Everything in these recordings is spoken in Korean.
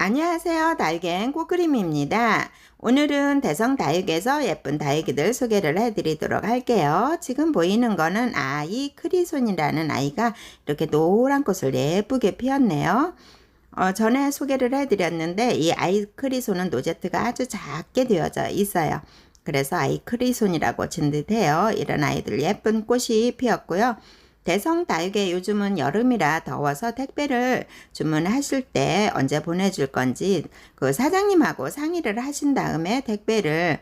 안녕하세요. 다육엔 꽃그림입니다. 오늘은 대성 다육에서 예쁜 다육이들 소개를 해드리도록 할게요. 지금 보이는 거는 아이 크리손이라는 아이가 이렇게 노란 꽃을 예쁘게 피웠네요. 어, 전에 소개를 해드렸는데 이 아이 크리손은 노제트가 아주 작게 되어져 있어요. 그래서 아이 크리손이라고 진듯해요. 이런 아이들 예쁜 꽃이 피었고요. 대성 다육에 요즘은 여름이라 더워서 택배를 주문하실 때 언제 보내줄 건지 그 사장님하고 상의를 하신 다음에 택배를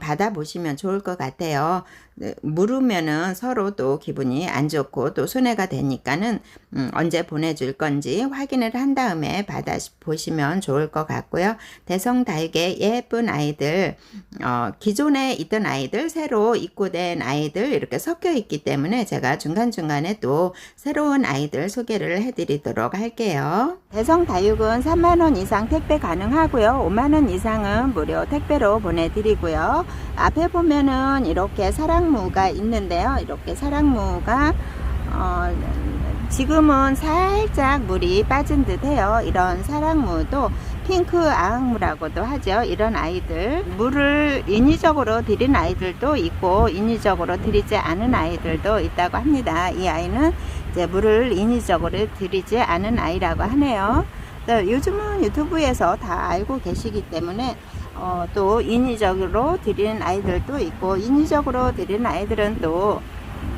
받아보시면 좋을 것 같아요. 네, 물으면은 서로 또 기분이 안 좋고 또 손해가 되니까는 음, 언제 보내줄 건지 확인을 한 다음에 받아 보시면 좋을 것 같고요. 대성 다육의 예쁜 아이들, 어, 기존에 있던 아이들, 새로 입고된 아이들 이렇게 섞여 있기 때문에 제가 중간중간에 또 새로운 아이들 소개를 해드리도록 할게요. 대성 다육은 3만원 이상 택배 가능하고요. 5만원 이상은 무료 택배로 보내드리고요. 앞에 보면은 이렇게 사랑무가 있는데요. 이렇게 사랑무가 어, 지금은 살짝 물이 빠진 듯 해요. 이런 사랑무도 핑크 아흥무라고도 하죠. 이런 아이들 물을 인위적으로 들인 아이들도 있고 인위적으로 들이지 않은 아이들도 있다고 합니다. 이 아이는 이제 물을 인위적으로 들이지 않은 아이라고 하네요. 요즘은 유튜브에서 다 알고 계시기 때문에 어, 또 인위적으로 드리는 아이들도 있고 인위적으로 드리는 아이들은 또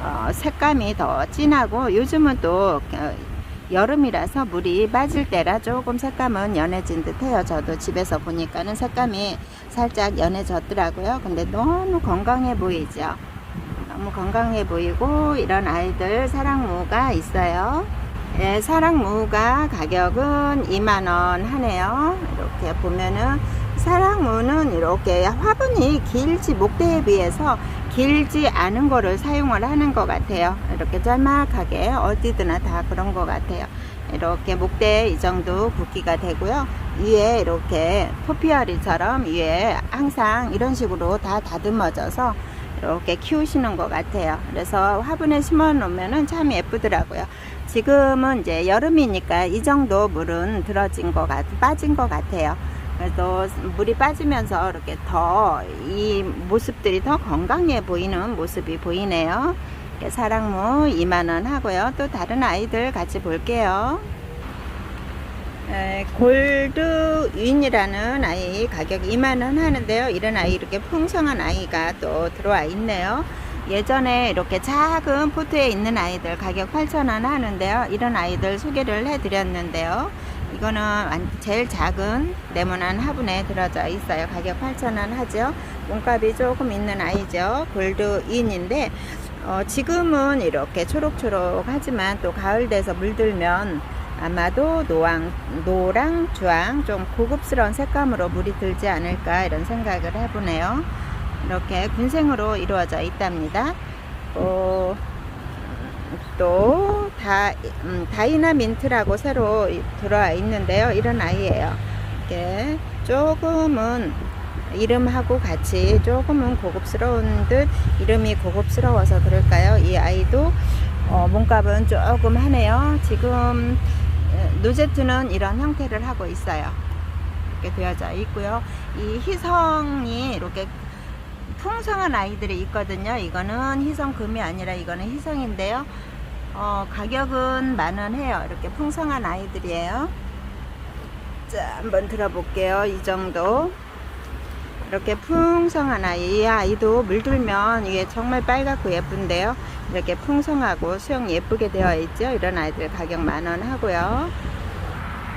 어, 색감이 더 진하고 요즘은 또 어, 여름이라서 물이 빠질 때라 조금 색감은 연해진 듯해요. 저도 집에서 보니까는 색감이 살짝 연해졌더라고요. 근데 너무 건강해 보이죠. 너무 건강해 보이고 이런 아이들 사랑무가 있어요. 예, 사랑무가 가격은 2만원 하네요. 이렇게 보면은 사랑무는 이렇게 화분이 길지 목대에 비해서 길지 않은 거를 사용을 하는 것 같아요. 이렇게 짤막하게 어디드나 다 그런 것 같아요. 이렇게 목대 이 정도 굵기가 되고요. 위에 이렇게 토피아리처럼 위에 항상 이런 식으로 다 다듬어져서 이렇게 키우시는 것 같아요. 그래서 화분에 심어 놓으면 참 예쁘더라고요. 지금은 이제 여름이니까 이 정도 물은 들어진 것 같, 빠진 것 같아요 그래도 물이 빠지면서 이렇게 더 이 모습들이 더 건강해 보이는 모습이 보이네요. 사랑무 2만원 하고요. 또 다른 아이들 같이 볼게요. 골드윈이라는 아이 가격 2만원 하는데요. 이런 아이 이렇게 풍성한 아이가 또 들어와 있네요. 예전에 이렇게 작은 포트에 있는 아이들 가격 8,000원 하는데요. 이런 아이들 소개를 해드렸는데요. 이거는 제일 작은 네모난 화분에 들어져 있어요. 가격 8,000원 하죠. 몸값이 조금 있는 아이죠. 골드인인데 어, 지금은 이렇게 초록초록 하지만 또 가을 돼서 물들면 아마도 노랑, 노랑, 주황 좀 고급스러운 색감으로 물이 들지 않을까 이런 생각을 해보네요. 이렇게 군생으로 이루어져 있답니다. 어, 또 다, 음, 다이나민트라고 새로 들어와 있는데요. 이런 아이예요. 이게 조금은 이름하고 같이 조금은 고급스러운 듯 이름이 고급스러워서 그럴까요? 이 아이도 어, 몸값은 조금 하네요. 지금 노제트는 이런 형태를 하고 있어요. 이렇게 되어져 있고요. 이 희성이 이렇게 풍성한 아이들이 있거든요. 이거는 희성금이 아니라 이거는 희성인데요. 어, 가격은 만원 해요. 이렇게 풍성한 아이들이에요. 자, 한번 들어볼게요. 이 정도. 이렇게 풍성한 아이. 이 아이도 물들면 이게 정말 빨갛고 예쁜데요. 이렇게 풍성하고 수영 예쁘게 되어 있죠. 이런 아이들 가격 만원 하고요.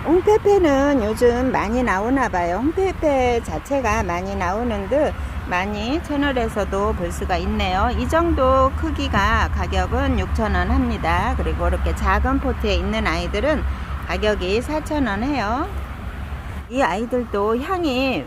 홍페페는 요즘 많이 나오나 봐요. 홍페페 자체가 많이 나오는 듯 많이 채널에서도 볼 수가 있네요. 이 정도 크기가 가격은 6,000원 합니다. 그리고 이렇게 작은 포트에 있는 아이들은 가격이 4,000원 해요. 이 아이들도 향이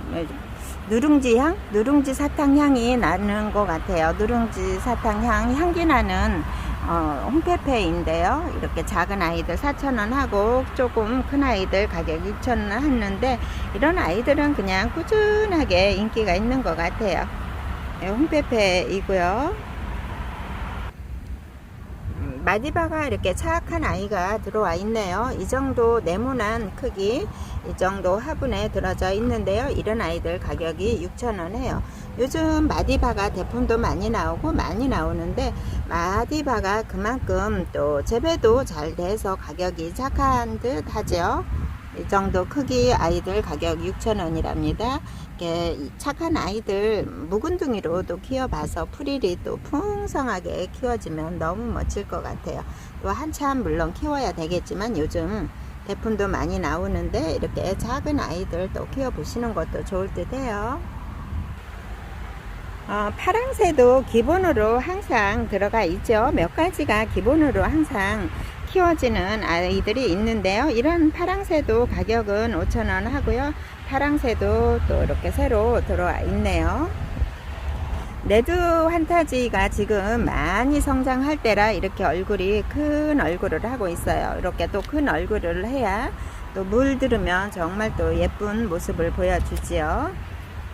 누룽지 향? 누룽지 사탕 향이 나는 것 같아요. 누룽지 사탕 향, 향기 나는 어, 홈페페인데요. 이렇게 작은 아이들 4,000원 하고 조금 큰 아이들 가격 2,000원 하는데 이런 아이들은 그냥 꾸준하게 인기가 있는 것 같아요. 네, 홈페페이고요. 마디바가 이렇게 차악한 아이가 들어와 있네요. 이 정도 네모난 크기, 이 정도 화분에 들어져 있는데요. 이런 아이들 가격이 6,000원 해요. 요즘 마디바가 대품도 많이 나오고 많이 나오는데 마디바가 그만큼 또 재배도 잘 돼서 가격이 착한 듯 하죠. 이 정도 크기 아이들 가격 6,000원이랍니다. 이렇게 착한 아이들 묵은둥이로도 키워봐서 풀일이 또 풍성하게 키워지면 너무 멋질 것 같아요. 또 한참 물론 키워야 되겠지만 요즘 대품도 많이 나오는데 이렇게 작은 아이들 또 키워보시는 것도 좋을 듯 해요. 어, 파랑새도 기본으로 항상 들어가 있죠. 몇 가지가 기본으로 항상 키워지는 아이들이 있는데요. 이런 파랑새도 가격은 5,000원 하고요. 파랑새도 또 이렇게 새로 들어와 있네요. 레드 환타지가 지금 많이 성장할 때라 이렇게 얼굴이 큰 얼굴을 하고 있어요. 이렇게 또 큰 얼굴을 해야 또 물들으면 정말 또 예쁜 모습을 보여주지요.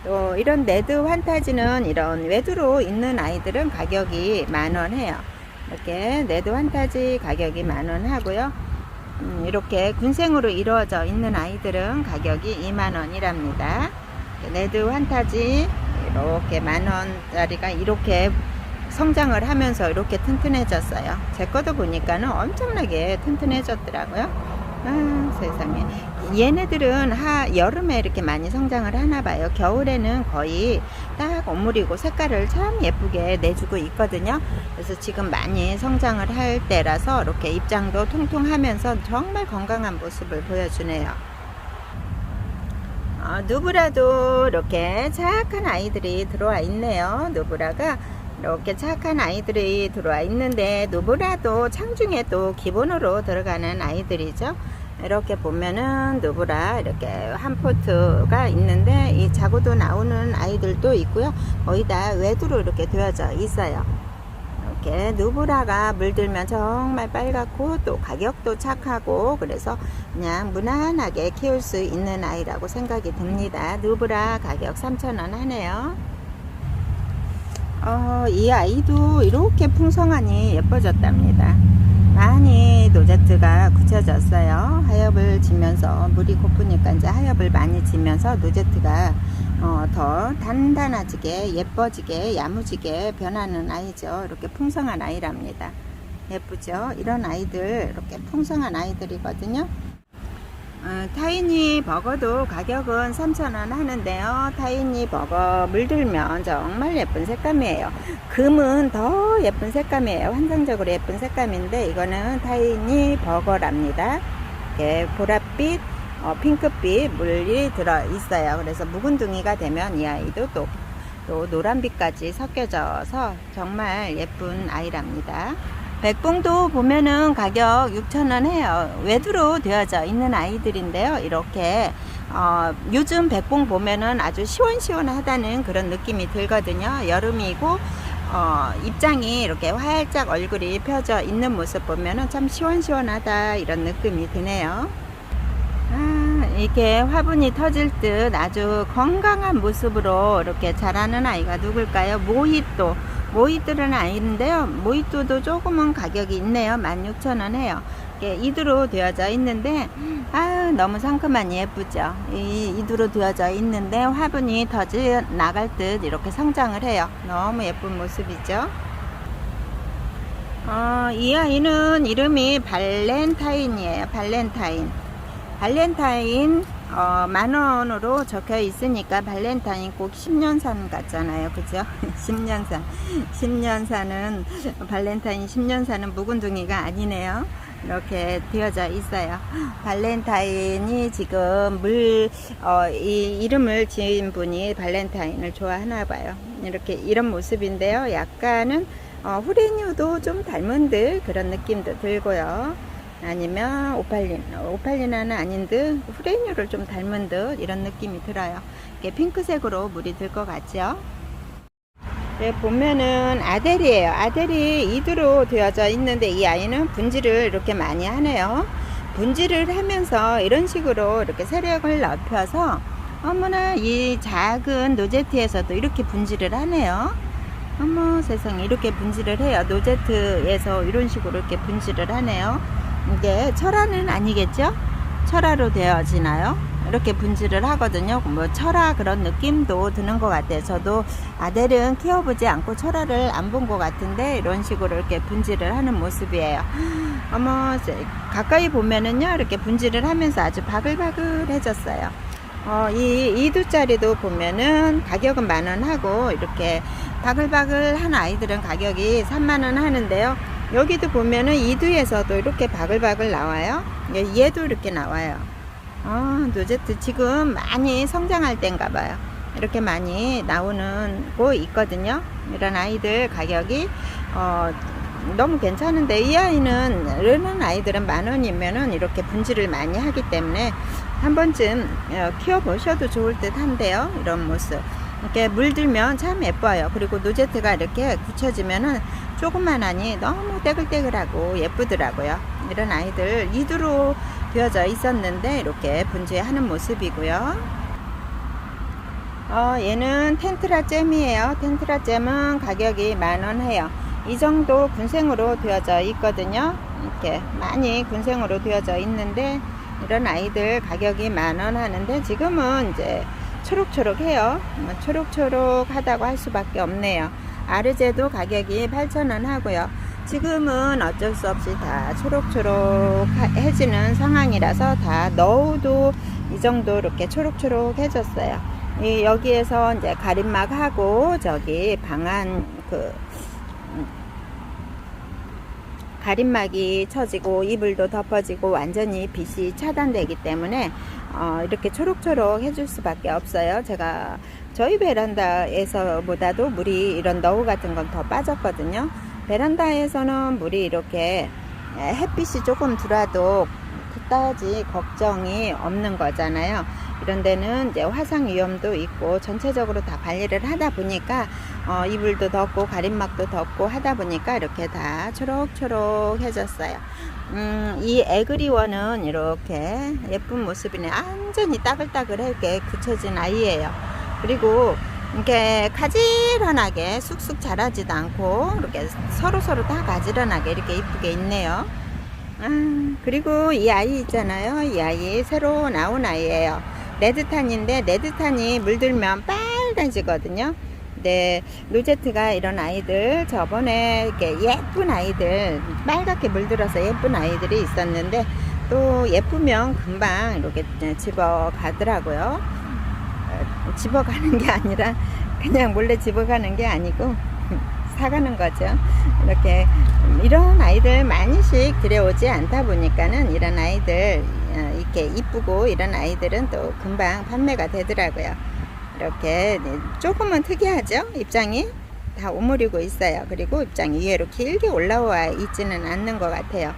또 이런 레드 환타지는 이런 외두로 있는 아이들은 가격이 만원 해요. 이렇게 레드 환타지 가격이 만원 하고요. 음, 이렇게 군생으로 이루어져 있는 아이들은 가격이 2만 원이랍니다. 레드 환타지 이렇게 만 원짜리가 이렇게 성장을 하면서 이렇게 튼튼해졌어요. 제 거도 보니까는 엄청나게 튼튼해졌더라고요. 아, 세상에. 얘네들은 하, 여름에 이렇게 많이 성장을 하나 봐요. 겨울에는 거의 딱 오물이고 색깔을 참 예쁘게 내주고 있거든요. 그래서 지금 많이 성장을 할 때라서 이렇게 입장도 통통하면서 정말 건강한 모습을 보여주네요. 어, 누브라도 이렇게 착한 아이들이 들어와 있네요. 누브라가 이렇게 착한 아이들이 들어와 있는데 누브라도 창중에 또 기본으로 들어가는 아이들이죠. 이렇게 보면은 누브라 이렇게 한 포트가 있는데 이 자고도 나오는 아이들도 있고요. 거의 다 외두로 이렇게 되어져 있어요. 이렇게 누브라가 물들면 정말 빨갛고 또 가격도 착하고 그래서 그냥 무난하게 키울 수 있는 아이라고 생각이 듭니다. 누브라 가격 3,000원 하네요. 어, 이 아이도 이렇게 풍성하니 예뻐졌답니다. 많이 노제트가 굳혀졌어요. 하엽을 지면서 물이 고프니까 이제 하엽을 많이 지면서 노제트가 어, 더 단단해지게 예뻐지게 야무지게 변하는 아이죠. 이렇게 풍성한 아이랍니다. 예쁘죠? 이런 아이들 이렇게 풍성한 아이들이거든요. 어, 타이니 버거도 가격은 3,000원 하는데요. 타이니 버거 물들면 정말 예쁜 색감이에요. 금은 더 예쁜 색감이에요. 환상적으로 예쁜 색감인데 이거는 타이니 버거랍니다. 이렇게 보랏빛, 어, 핑크빛 물이 들어 있어요. 그래서 묵은둥이가 되면 이 아이도 또, 또 노란빛까지 섞여져서 정말 예쁜 아이랍니다. 백봉도 보면은 가격 6,000원 해요. 외두로 되어져 있는 아이들인데요. 이렇게 어, 요즘 백봉 보면은 아주 시원시원하다는 그런 느낌이 들거든요. 여름이고 어, 입장이 이렇게 활짝 얼굴이 펴져 있는 모습 보면은 참 시원시원하다 이런 느낌이 드네요. 아, 이렇게 화분이 터질 듯 아주 건강한 모습으로 이렇게 자라는 아이가 누굴까요? 모히또. 모히또는 아닌데요. 모히또도 조금은 가격이 있네요. 16,000원 해요. 이게 이두로 되어져 있는데, 아 너무 상큼하니 예쁘죠. 이 이두로 되어져 있는데 화분이 터져 나갈 듯 이렇게 성장을 해요. 너무 예쁜 모습이죠. 어, 이 아이는 이름이 발렌타인이에요. 발렌타인. 발렌타인 어, 만 원으로 적혀 있으니까 발렌타인 꼭 10년산 같잖아요. 그죠? 10년산. 10년산은, 발렌타인 10년산은 묵은둥이가 아니네요. 이렇게 되어져 있어요. 발렌타인이 지금 물, 어, 이 이름을 지은 분이 발렌타인을 좋아하나 봐요. 이렇게 이런 모습인데요. 약간은, 어, 후레뉴도 좀 닮은 듯 그런 느낌도 들고요. 아니면 오팔린, 오팔리나는 아닌 듯 후레뉴를 좀 닮은 듯 이런 느낌이 들어요. 이게 핑크색으로 물이 들 것 같죠? 네, 보면은 아델이에요. 아델이 이두로 되어져 있는데 이 아이는 분질을 이렇게 많이 하네요. 분질을 하면서 이런 식으로 이렇게 세력을 넓혀서 어머나 이 작은 노제트에서도 이렇게 분질을 하네요. 어머 세상에 이렇게 분질을 해요. 노제트에서 이런 식으로 이렇게 분질을 하네요. 이게 철화는 아니겠죠? 철화로 되어지나요? 이렇게 분질을 하거든요. 뭐 철화 그런 느낌도 드는 것 같아요. 저도 아델은 키워보지 않고 철화를 안 본 것 같은데 이런 식으로 이렇게 분질을 하는 모습이에요. 어머 세- 가까이 보면은요 이렇게 분질을 하면서 아주 바글바글해졌어요. 어, 이 이두짜리도 보면은 가격은 만원 하고 이렇게 바글바글 한 아이들은 가격이 3만 원 하는데요. 여기도 보면은 이두에서도 이렇게 바글바글 나와요. 얘- 얘도 이렇게 나와요. 아, 노제트 지금 많이 성장할 때인가 봐요. 이렇게 많이 나오는 거 있거든요. 이런 아이들 가격이 어, 너무 괜찮은데 이 아이는 이런 아이들은 만 원이면은 이렇게 분질을 많이 하기 때문에 한 번쯤 어, 키워보셔도 좋을 듯 한데요. 이런 모습. 이렇게 물들면 참 예뻐요. 그리고 노제트가 이렇게 굳혀지면은 조그만하니 너무 떼글떼글하고 예쁘더라고요. 이런 아이들 이두로 되어져 있었는데 이렇게 분재하는 모습이고요. 어, 얘는 텐트라 잼이에요. 텐트라 잼은 가격이 만원 해요. 이 정도 군생으로 되어져 있거든요. 이렇게 많이 군생으로 되어져 있는데 이런 아이들 가격이 만원 하는데 지금은 이제 초록초록해요. 뭐 초록초록 하다고 할 수밖에 없네요. 아르제도 가격이 8,000원 하고요. 지금은 어쩔 수 없이 다 초록초록 해지는 상황이라서 다 넣어도 이 정도 이렇게 초록초록 해졌어요. 이 여기에서 이제 가림막 하고 저기 방안 그 음, 가림막이 쳐지고 이불도 덮어지고 완전히 빛이 차단되기 때문에 어, 이렇게 초록초록 해줄 수밖에 없어요. 제가 저희 베란다에서보다도 물이 이런 너우 같은 건 더 빠졌거든요. 베란다에서는 물이 이렇게 햇빛이 조금 들어와도 그다지 걱정이 없는 거잖아요. 이런 데는 이제 화상 위험도 있고 전체적으로 다 관리를 하다 보니까 어, 이불도 덮고 가림막도 덮고 하다 보니까 이렇게 다 초록초록해졌어요. 음, 이 에그리원은 이렇게 예쁜 모습이네. 완전히 따글따글하게 굳혀진 아이예요. 그리고 이렇게 가지런하게 쑥쑥 자라지도 않고 이렇게 서로 서로 다 가지런하게 이렇게 이쁘게 있네요. 아, 그리고 이 아이 있잖아요. 이 아이 새로 나온 아이예요. 레드탄인데 레드탄이 물들면 빨개지거든요. 네, 로제트가 이런 아이들 저번에 이렇게 예쁜 아이들 빨갛게 물들어서 예쁜 아이들이 있었는데 또 예쁘면 금방 이렇게 집어 가더라고요. 어, 집어 가는 게 아니라 그냥 몰래 집어 가는 게 아니고 사가는 거죠. 이렇게 이런 아이들 많이씩 들여오지 않다 보니까는 이런 아이들 어, 이렇게 이쁘고 이런 아이들은 또 금방 판매가 되더라고요. 이렇게 네, 조금은 특이하죠 입장이 다 오므리고 있어요 그리고 입장이 위로 길게 올라와 있지는 않는 것 같아요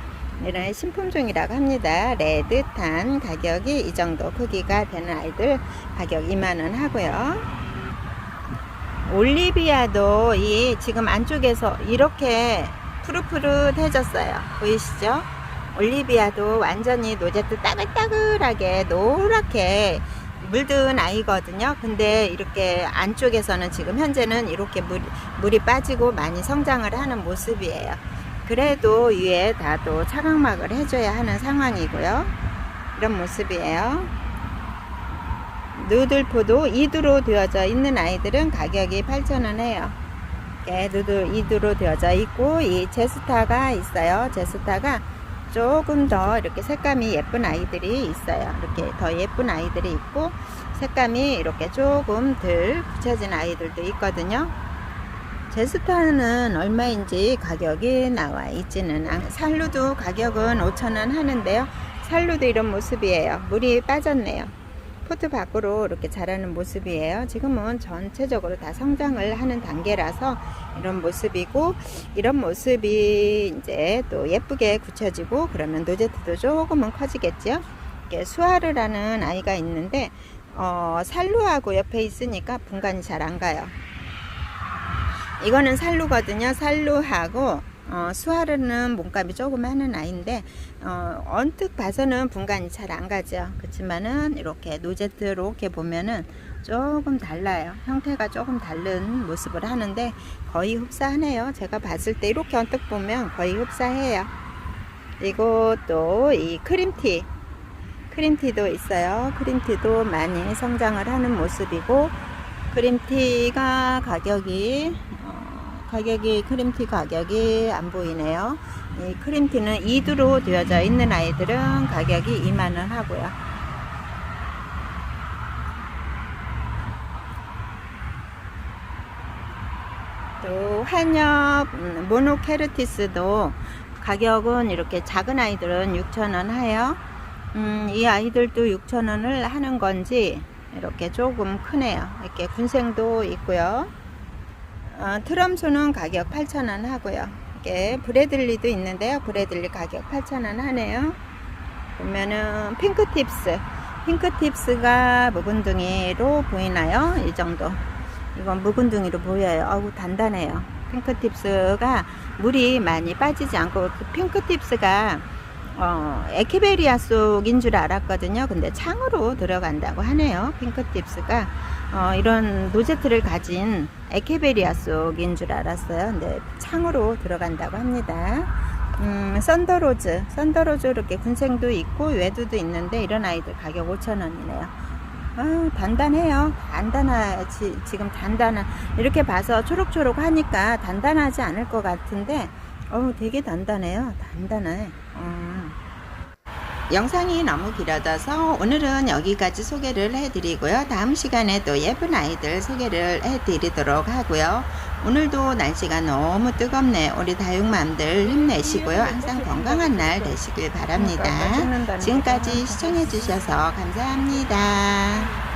이런 신품종이라고 합니다 레드탄 가격이 이 정도 크기가 되는 아이들 가격 2만원 하고요 올리비아도 이 지금 안쪽에서 이렇게 푸릇푸릇해졌어요 보이시죠 올리비아도 완전히 노제트 따글따글하게 노랗게 물든 아이거든요. 근데 이렇게 안쪽에서는 지금 현재는 이렇게 물, 물이 빠지고 많이 성장을 하는 모습이에요. 그래도 위에 다 또 차각막을 해줘야 하는 상황이고요. 이런 모습이에요. 누들포도 2두로 되어져 있는 아이들은 가격이 8,000원 해요. 예, 누들 2두로 되어져 있고 이 제스타가 있어요. 제스타가 조금 더 이렇게 색감이 예쁜 아이들이 있어요. 이렇게 더 예쁜 아이들이 있고 색감이 이렇게 조금 덜 붙여진 아이들도 있거든요. 제스타는 얼마인지 가격이 나와 있지는 않 살루도 가격은 5천원 하는데요. 살루도 이런 모습이에요. 물이 빠졌네요. 포트 밖으로 이렇게 자라는 모습이에요. 지금은 전체적으로 다 성장을 하는 단계라서 이런 모습이고 이런 모습이 이제 또 예쁘게 굳혀지고 그러면 노제트도 조금은 커지겠죠. 이게 수아르라는 아이가 있는데 어, 살루하고 옆에 있으니까 분간이 잘 안 가요. 이거는 살루거든요. 살루하고 어, 수아르는 몸값이 조금 하는 아이인데 어, 언뜻 봐서는 분간이 잘 안 가죠. 그렇지만은 이렇게 노제트 이렇게 보면은 조금 달라요. 형태가 조금 다른 모습을 하는데 거의 흡사하네요. 제가 봤을 때 이렇게 언뜻 보면 거의 흡사해요. 그리고 또 이 크림티 크림티도 있어요. 크림티도 많이 성장을 하는 모습이고 크림티가 가격이 어, 가격이 크림티 가격이 안 보이네요. 이 크림티는 2두로 되어져 있는 아이들은 가격이 2만원 하고요. 또 한엽 음, 모노케르티스도 가격은 이렇게 작은 아이들은 6,000원 해요. 음, 이 아이들도 6,000원을 하는 건지 이렇게 조금 크네요. 이렇게 군생도 있고요. 어, 트럼소는 가격 8,000원 하고요. 이게 브래들리도 있는데요. 브래들리 가격 8,000원 하네요. 보면은 핑크팁스. 핑크팁스가 묵은둥이로 보이나요? 이 정도. 이건 묵은둥이로 보여요. 아우 단단해요. 핑크팁스가 물이 많이 빠지지 않고 그 핑크팁스가 어, 에케베리아 속인 줄 알았거든요. 근데 창으로 들어간다고 하네요. 핑크팁스가 어, 이런 노제트를 가진 에케베리아 속인 줄 알았어요. 근데 창으로 들어간다고 합니다. 음, 썬더로즈, 썬더로즈 이렇게 군생도 있고 외두도 있는데 이런 아이들 가격 5,000원이네요. 아, 단단해요. 단단하지, 지금 단단한, 이렇게 봐서 초록초록 하니까 단단하지 않을 것 같은데, 어우, 되게 단단해요. 단단해. 어. 영상이 너무 길어져서 오늘은 여기까지 소개를 해드리고요. 다음 시간에 또 예쁜 아이들 소개를 해드리도록 하고요. 오늘도 날씨가 너무 뜨겁네. 우리 다육맘들 힘내시고요. 항상 건강한 날 되시길 바랍니다. 지금까지 시청해주셔서 감사합니다.